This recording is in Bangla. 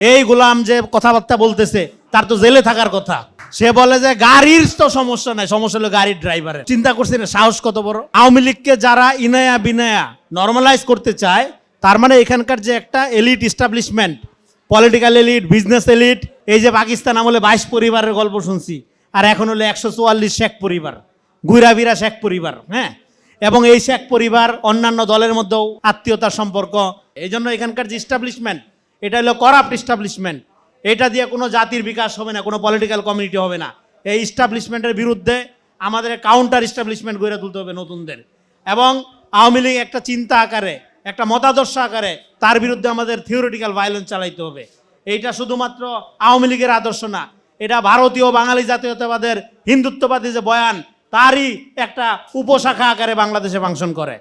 এই গোলাম যে কথাবার্তা বলতেছে, তার তো জেলে থাকার কথা। সে বলে যে গাড়ির তো সমস্যা নাই, সমস্যা হলো গাড়ির ড্রাইভারের চিন্তা করছি না সাহস কত বড়? আওয়ামী লীগকে যারা ইনায়া বিনায়া নর্মালাইজ করতে চায়, তার মানে এখানকার যে একটা elite establishment political elite business elite এই যে পাকিস্তান আমলে বাইশ পরিবারের গল্প শুনছি, আর এখন হলো একশো চুয়াল্লিশ শেখ পরিবার গুইরাবিরা শেখ পরিবার হ্যাঁ? এবং এই শেখ পরিবার অন্যান্য দলের মধ্যেও আত্মীয়তার সম্পর্ক, এই জন্য এখানকার যে ইস্টাবলিশমেন্ট এটা হলো করাপ্ট ইস্টাবলিশমেন্ট এটা দিয়ে কোনো জাতির বিকাশ হবে না, কোনো পলিটিক্যাল কমিউনিটি হবে না। এই ইস্টাবলিশমেন্টের বিরুদ্ধে আমাদের কাউন্টার ইস্টাবলিশমেন্ট গড়ে তুলতে হবে নতুনদের। এবং আওয়ামী লীগ একটা চিন্তা আকারে, একটা মতাদর্শ আকারে তার বিরুদ্ধে আমাদের থিওরিটিক্যাল ভায়োলেন্স চালাইতে হবে। এইটা শুধুমাত্র আওয়ামী লীগের আদর্শ না, এটা ভারতীয় বাঙালি জাতীয়তাবাদের হিন্দুত্ববাদী যে বয়ান, তারই একটা উপশাখা আকারে বাংলাদেশে ফাংশন করে।